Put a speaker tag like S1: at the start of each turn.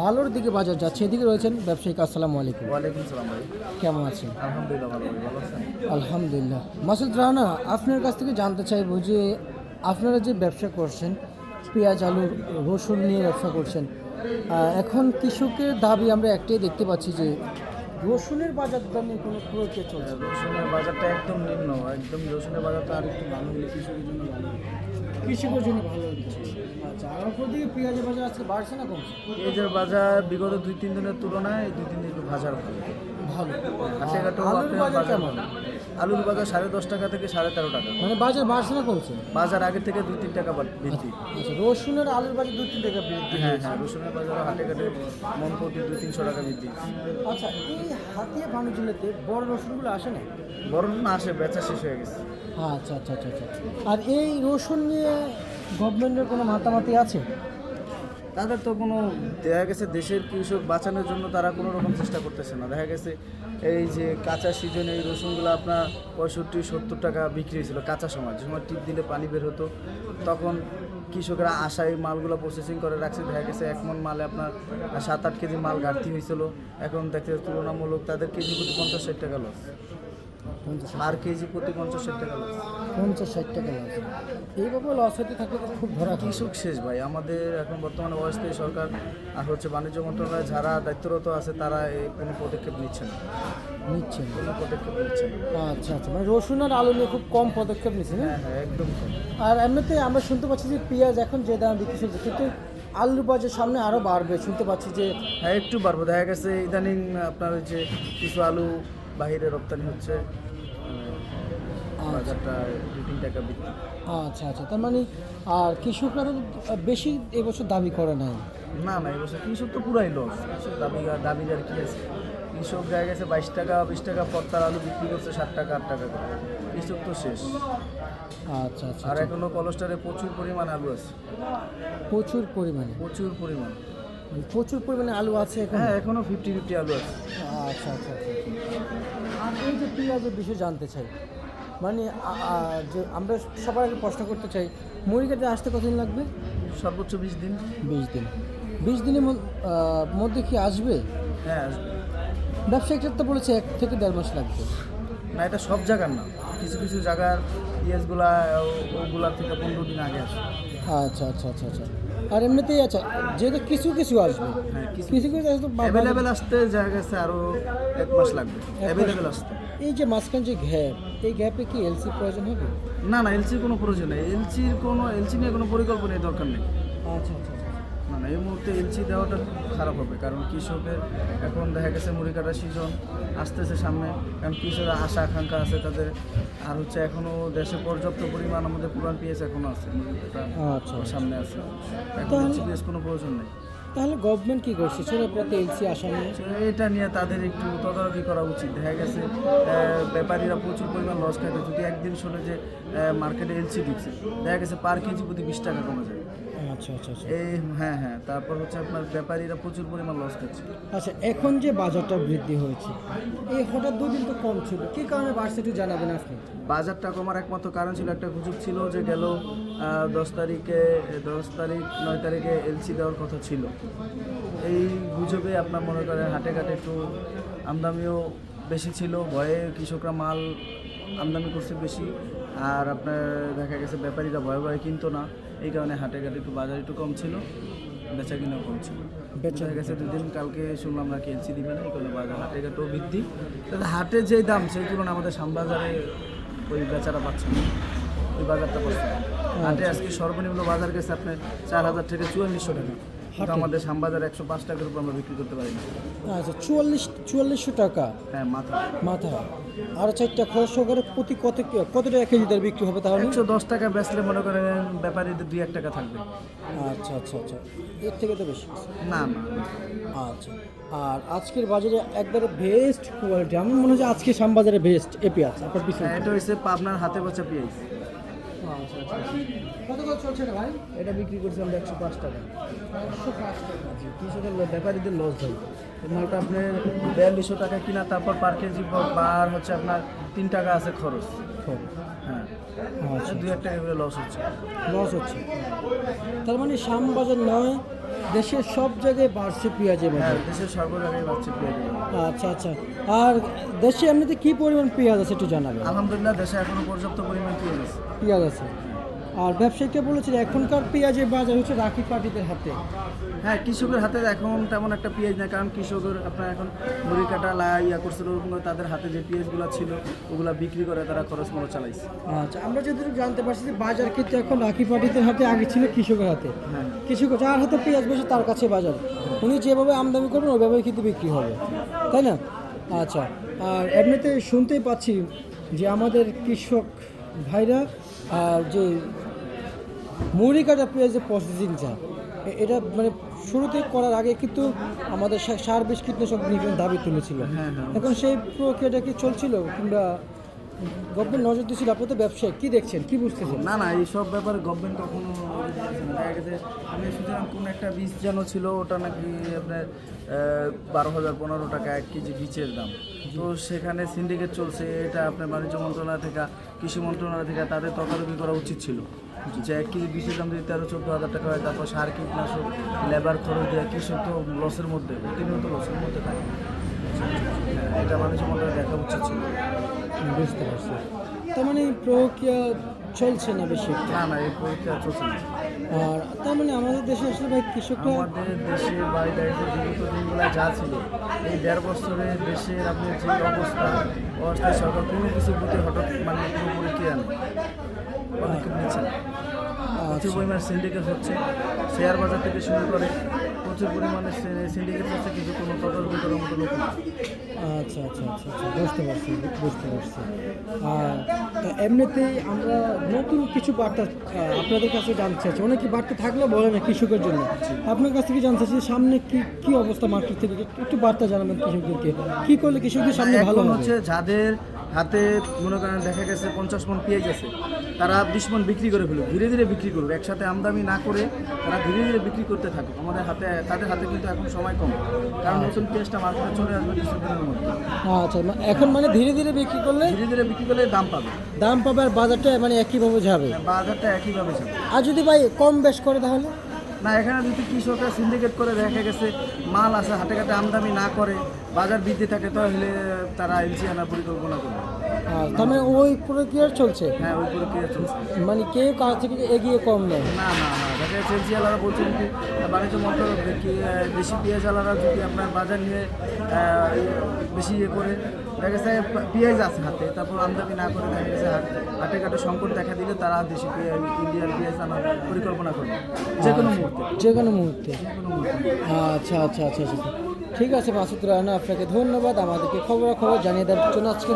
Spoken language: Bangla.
S1: ভালোর দিকে বাজার যাচ্ছে এদিকে রয়েছেন ব্যবসায়িক আসসালামু আলাইকুম।
S2: ওয়ালাইকুম সালাম ভাই।
S1: কেমন আছেন?
S2: আলহামদুলিল্লাহ ভালো ভালো আছেন?
S1: আলহামদুলিল্লাহ। মাসুদ রানা আপনার কাছ থেকে জানতে চাইব যে আপনারা যে ব্যবসা করছেন পেঁয়াজ আলু রসুন নিয়ে ব্যবসা করছেন এখন কৃষকের দাবি আমরা একটাই দেখতে পাচ্ছি যে রসুনের বাজার দামে কোনো প্রক্রিয়া চলছে না।
S2: রসুনের বাজারটা একদম নিম্ন। একদম রসুনের বাজারটা আর একটু ভালো হলে কৃষকের জন্য ভালো
S1: কৃষকের জন্য ভালো হচ্ছে আচ্ছা আর অপর দিকে পেঁয়াজের বাজার আজকে বাড়ছে না কমছে?
S2: পেঁয়াজের বাজার বিগত দুই তিন দিনের তুলনায় এই দুই তিন দিন একটু বাজার ভালো।
S1: ভালো। আলুর বাজার কেমন?
S2: আলুর বাজার সাড়ে দশ টাকা থেকে সাড়ে তেরো টাকা।
S1: মানে বাজার বাড়ছে না কমছে?
S2: বাজার আগে থেকে দুই তিন টাকা বাড়- বৃদ্ধি।
S1: আচ্ছা রসুনের আলুর বাজার দু তিন টাকা বৃদ্ধি
S2: হ্যাঁ হ্যাঁ রসুনের বাজার হাটে ঘাটে মন প্রতি দুই তিনশো টাকা বৃদ্ধি।
S1: আচ্ছা এই হাতিয়া বাণিজ্যতে বড় রসুনগুলো আসে না
S2: বরং না আসে বেচা শেষ হয়ে গেছে।
S1: আচ্ছা আচ্ছা আচ্ছা আচ্ছা। আর এই রসুন নিয়ে গভর্নমেন্টের কোনো মাতামাতি আছে?
S2: তাদের তো কোনো, দেখা গেছে দেশের কৃষক বাঁচানোর জন্য তারা কোনো রকম চেষ্টা করতেছে না। দেখা গেছে এই যে কাঁচা সিজনে এই রসুনগুলো আপনার পঁয়ষট্টি, সত্তর টাকা বিক্রি হয়েছিল কাঁচা সময়। যে সময় টিপ দিলে পানি বের হতো, তখন কৃষকরা আশায় মালগুলো প্রসেসিং করে রাখছে। দেখা গেছে এক মন মালে আপনার সাত আট কেজি মাল ঘাটতি হয়েছিল। এখন দেখতে তুলনামূলক তাদের কেজি প্রতি পঞ্চাশ ষাট টাকা লস আর কেজি প্রতি পঞ্চাশ ষাট টাকা লস
S1: পঞ্চাশ ষাট টাকা লস এইভাবে লস হতে থাকলে তো খুব ধরা
S2: কৃষক শেষ ভাই? আমাদের এখন বর্তমানে অস্থায়ী সরকার আর হচ্ছে বাণিজ্য মন্ত্রণালয় যারা দায়িত্বরত আছে তারা এই কোনো পদক্ষেপ নিচ্ছে না।
S1: নিচ্ছে
S2: কোনো পদক্ষেপ নিচ্ছে
S1: আচ্ছা আচ্ছা। মানে রসুন আর আলু নিয়ে খুব কম পদক্ষেপ নিচ্ছে
S2: হ্যাঁ হ্যাঁ একদম
S1: আর এমনিতে আমরা শুনতে পাচ্ছি যে পেঁয়াজ এখন যে দাম বিক্রি চলছে কিন্তু আলু বাজার সামনে আরও বাড়বে। শুনতে পাচ্ছি যে
S2: হ্যাঁ একটু বাড়বো। দেখা গেছে ইদানিং আপনার যে কিছু আলু বাহিরে রপ্তানি হচ্ছে।
S1: আচ্ছা আচ্ছা। তার মানে আর কৃষকরা বেশি এবছর দাবি করে নাই।
S2: না না এবছর কৃষক তো পুরাই লস দাবি দাবি আর কি আছে? কৃষক দেখা গেছে বাইশ টাকা বিশ টাকা পত্তার আলু বিক্রি করছে ষাট টাকা আট টাকা করে। কৃষক তো শেষ।
S1: আচ্ছা আচ্ছা
S2: আর
S1: আচ্ছা।
S2: এখনও কলস্টারে প্রচুর পরিমাণ আলু আছে।
S1: প্রচুর পরিমাণে?
S2: প্রচুর পরিমাণ।
S1: মানে প্রচুর পরিমাণে আলু আছে এখন?
S2: হ্যাঁ এখনও ফিফটি ফিফটি আলু আছে।
S1: আচ্ছা আচ্ছা আচ্ছা। আর এই যে পেঁয়াজের বিষয়ে জানতে চাই। মানে যে আমরা সবার আগে প্রশ্ন করতে চাই মুড়িঘাটে আসতে কতদিন লাগবে?
S2: সর্বোচ্চ বিশ দিন।
S1: বিশ দিন। বিশ দিনের মধ্যে- মধ্যে কি আসবে?
S2: হ্যাঁ আসবে।
S1: ব্যবসায়িকরা তো বলেছে এক থেকে দেড় মাস লাগবে।
S2: না এটা সব জায়গার না। কিছু কিছু জায়গার পিএসগুলা ওগুলা থেকে পনেরো দিন আগে আসে
S1: আচ্ছা আচ্ছা আচ্ছা আচ্ছা। আর এমনিতেই আচ্ছা যেহেতু কিছু কিছু আসবে
S2: হ্যাঁ কিছু
S1: কিছু আসবে
S2: অ্যাভেলেবেল আসতে জায়গা গেছে আরও এক মাস লাগবে। অ্যাভেলেবেল আসতে।
S1: এই যে মাঝখান যে গ্যাপ এই গ্যাপে কি এলসি প্রয়োজন হবে?
S2: না না এলসির কোনো প্রয়োজন নেই। এলসির কোনো এলসি নিয়ে কোনো পরিকল্পনার দরকার নেই।
S1: আচ্ছা আচ্ছা আচ্ছা।
S2: না। এই মুহূর্তে এলসি দেওয়াটা খারাপ হবে কারণ কৃষকের এখন দেখা গেছে মুড়ি কাটার সিজন আসতেছে সামনে। কারণ কৃষকের আশা আকাঙ্ক্ষা আছে তাদের। আর হচ্ছে এখনও দেশে পর্যাপ্ত পরিমাণ আমাদের পুরান পিএস এখনও আছে এটা
S1: আচ্ছা
S2: সামনে আছে। এখন
S1: তাহলে-
S2: এলসি পিএস কোনো প্রয়োজন নেই।
S1: তাহলে গভর্নমেন্ট কি করছে? ছেলে পথে এলসি আসা নিয়ে?
S2: এটা নিয়ে তাদের একটু তদারকি করা উচিত। দেখা গেছে ব্যাপারীরা প্রচুর পরিমাণ লস খাইতে যদি একদিন শুনে যে মার্কেটে এলসি ঢুকছে দেখা গেছে পার কেজি প্রতি বিশ টাকা কমে যায়
S1: আচ্ছা আচ্ছা আচ্ছা।
S2: এই হ্যাঁ হ্যাঁ তারপর হচ্ছে আপনার ব্যাপারীরা প্রচুর পরিমাণ লস খাচ্ছে।
S1: আচ্ছা এখন যে বাজারটা বৃদ্ধি হয়েছে এই হঠাৎ দুদিন তো কম ছিল কী কারণে বাড়ছে একটু জানাবেন আপনি?
S2: বাজারটা কমার একমাত্র কারণ ছিল একটা গুজব ছিল যে গেল দশ তারিখে দশ তারিখ নয় তারিখে এলসি দেওয়ার কথা ছিল। এই গুজবে আপনার মনে করেন হাটে ঘাটে একটু আমদামিও বেশি ছিল ভয়ে কৃষকরা মাল আমদানি করছে বেশি আর আপনার দেখা গেছে ব্যাপারীরা ভয়ে ভয়ে কিনতো না। এই কারণে হাটে ঘাটে একটু বাজার একটু কম ছিল বেচা কিনাও কম ছিল।
S1: বেচা
S2: হয়ে গেছে দুদিন কালকে শুনলাম নাকি এলসি দিবে না এই কারণে বাজার হাটে ঘাটেও বৃদ্ধি। তাহলে হাটে যে দাম সেই তুলনায় আমাদের শ্যামবাজারে ওই বেচারা পাচ্ছে না। ওই বাজারটা পাচ্ছে না। হাটে আজকে সর্বনিম্ন বাজার গেছে আপনার চার হাজার থেকে চুয়াল্লিশশো টাকা। কিন্তু আমাদের শ্যামবাজার একশো পাঁচ টাকার উপর আমরা বিক্রি করতে পারি না।
S1: আচ্ছা চুয়াল্লিশ চুয়াল্লিশশো টাকা?
S2: হ্যাঁ মাথা
S1: মাথা আর চারটা খরচ সহকারে প্রতি কত কত টাকা কেজি তার বিক্রি হবে তাহলে?
S2: একশো দশ টাকা বেচলে মনে করেন ব্যাপারীদের দুই এক টাকা থাকবে।
S1: আচ্ছা আচ্ছা আচ্ছা। এর থেকে তো বেশি
S2: না না।
S1: আচ্ছা। আর আজকের বাজারে একবারে বেস্ট কোয়ালিটি আমার মনে হচ্ছে আজকে শ্যামবাজারে বেস্ট এপি আছে আপনার পিছনে
S2: হ্যাঁ, এটা হচ্ছে পাবনার হাতে বসে পেঁয়াজ।
S1: আচ্ছা আচ্ছা কত চলছে না ভাই?
S2: এটা বিক্রি করছি আমরা একশো পাঁচ টাকা।
S1: একশো পাঁচ টাকা।
S2: কৃষকের ব্যাপারীদের লস হয় মালটা আপনার বিয়াল্লিশশো টাকা কিনা তারপর পার কেজি বার হচ্ছে আপনার তিন টাকা আছে খরচ। হ্যাঁ।
S1: আচ্ছা
S2: দুই এক টাকা করে লস হচ্ছে।
S1: লস হচ্ছে। তার মানে শ্যাম বাজার নয় দেশের সব জায়গায় বাড়ছে পেঁয়াজের
S2: হ্যাঁ
S1: বাজার
S2: দেশের সর্ব জায়গায় বাড়ছে পেঁয়াজ
S1: আচ্ছা আচ্ছা। আর দেশে এমনিতে কি পরিমাণ পেঁয়াজ আছে একটু জানাবেন?
S2: আলহামদুলিল্লাহ দেশে এখনও পর্যাপ্ত পরিমাণ পেঁয়াজ আছে।
S1: পেঁয়াজ আছে। আর ব্যবসায়ীকে বলেছিল এখনকার পেঁয়াজের বাজার হচ্ছে রাখি পার্টিদের হাতে।
S2: হ্যাঁ কৃষকের হাতে এখন তেমন একটা পেঁয়াজ না কারণ কৃষকের আপনার এখন মুড়ি কাটা লাই ইয়া করছিল ওরকম তাদের হাতে যে পেঁয়াজগুলো ছিল ওগুলো বিক্রি করে তারা খরচ মতো চালাইছে।
S1: আচ্ছা আমরা যতটুকু জানতে পারছি যে বাজার কিন্তু এখন রাখি পার্টিদের হাতে আগে ছিল কৃষকের হাতে।
S2: হ্যাঁ।
S1: কৃষক যার হাতে পেঁয়াজ বেশি তার কাছে বাজার। উনি যেভাবে আমদানি করবেন ওইভাবেই কিন্তু বিক্রি হবে। তাই না? আচ্ছা আর এমনিতে শুনতেই পাচ্ছি যে আমাদের কৃষক ভাইরা আর যে মুড়ি কাটা পেঁয়াজের প্রসেসিংটা এটা মানে শুরুতে করার আগে কিন্তু আমাদের সার বিষ কীটনাশক দাবি তুলেছিল
S2: হ্যাঁ, হ্যাঁ।
S1: এখন সেই প্রক্রিয়াটা কি চলছিল কিংবা গভর্নমেন্ট নজর দিয়েছিল, আপনি তো ব্যবসায়ী, কি দেখছেন, কি বুঝতেছেন?
S2: না না, এইসব ব্যাপারে গভর্নমেন্ট কখনো। আমি শুনছিলাম কোন একটা বীজ যেন ছিল, ওটা নাকি আপনার বারো হাজার পনেরো টাকা এক কেজি বীজের দাম। তো সেখানে সিন্ডিকেট চলছে, এটা আপনার বাণিজ্য মন্ত্রণালয় থেকে, কৃষি মন্ত্রণালয় থেকে তাদের তদারকি করা উচিত ছিল। যে এক কেজি বীজের দাম যদি তেরো, চোদ্দ হাজার টাকা হয়, তারপর সার কীটনাশক লেবার খরচ দেওয়া কৃষক তো লসের মধ্যে প্রতিনিয়ত লসের মধ্যে থাকে। এটা বাণিজ্য মন্ত্রণালয় দেখা উচিত ছিল।
S1: বুঝতে পারছি। তার মানে প্রক্রিয়া চলছে না বেশি।
S2: না না এই প্রক্রিয়া চলছে না।
S1: আর তার মানে আমাদের দেশে আসলে ভাই কৃষকরা
S2: আমাদের দেশে বাইরে বিগত দিনগুলো যা ছিল এই দেড় বছরে দেশের আপনি যে অবস্থা অবস্থায় সরকার কোনো কিছু প্রতি হঠাৎ মানে কোনো প্রক্রিয়া নেই। পদক্ষেপ নিচ্ছে না। প্রচুর পরিমাণে সিন্ডিকেট হচ্ছে। শেয়ার বাজার থেকে শুরু করে প্রচুর পরিমাণে সিন্ডিকেট হচ্ছে কিন্তু কোনো তদারকি করার মতো লোক
S1: আচ্ছা আচ্ছা আচ্ছা আচ্ছা বুঝতে পারছি বুঝতে পারছি। আর এমনিতেই আমরা নতুন কিছু বার্তা আপনাদের কাছে জানতে চাইছি। অনেকে বার্তা থাকলেও বলে না কৃষকের জন্য। আপনার কাছ থেকে জানতে চাইছি সামনে কি কি অবস্থা মার্কেট থেকে? একটু- একটু বার্তা জানাবেন কৃষকদেরকে। কি করলে কৃষকদের সামনে ভালো
S2: হচ্ছে যাদের হাতে মনে করেন দেখা গেছে পঞ্চাশ মন পেঁয়াজ আছে তারা বিশ মন বিক্রি করে ফেলুক ধীরে ধীরে বিক্রি করুক একসাথে আমদানি না করে তারা ধীরে ধীরে বিক্রি করতে থাকুক। আমাদের হাতে তাদের হাতে কিন্তু এখন সময় কম কারণ নতুন পেঁয়াজটা মার্কেটে চলে আসবে কিছুদিনের মধ্যে।
S1: আচ্ছা এখন মানে ধীরে ধীরে বিক্রি করলে?
S2: ধীরে ধীরে বিক্রি করলে দাম পাবে।
S1: দাম পাবে আর বাজারটা মানে একইভাবে যাবে।
S2: বাজারটা একইভাবে যাবে।
S1: আর যদি ভাই কম বেশ করে তাহলে?
S2: না, এখানে যদি কৃষকরা সিন্ডিকেট করে দেখা গেছে, মাল আছে হাটে ঘাটে আমদানি না করে, বাজার বৃদ্ধি থাকে, তাহলে তারা এলসি আনার পরিকল্পনা করবে।
S1: তার মানে ওই প্রক্রিয়া চলছে?
S2: হ্যাঁ ওই প্রক্রিয়া চলছে।
S1: মানে কেউ কাজ থেকে এগিয়ে কম নেয়
S2: না না না দেখা যাচ্ছে আলারা বলছেন কি বাণিজ্য মন্ত্রণালয় কি দেশি পেঁয়াজ আলারা যদি আপনার বাজার নিয়ে বেশি ইয়ে করে দেখা গেছে পেঁয়াজ আছে হাতে তারপর আমদানি না করে দেখা গেছে হাটে ঘাটে সংকট দেখা দিলে তারা দেশি পেঁয়াজ ইন্ডিয়ান পেঁয়াজ আনার পরিকল্পনা করবে। যে কোনো মুহূর্তে।
S1: যে কোনো মুহূর্তে।
S2: যে কোনো মুহূর্তে।
S1: আচ্ছা আচ্ছা আচ্ছা আচ্ছা। ঠিক আছে মাসুদ রায়না আপনাকে ধন্যবাদ। আমাদেরকে খবরাখবর জানিয়ে দেওয়ার জন্য আজকে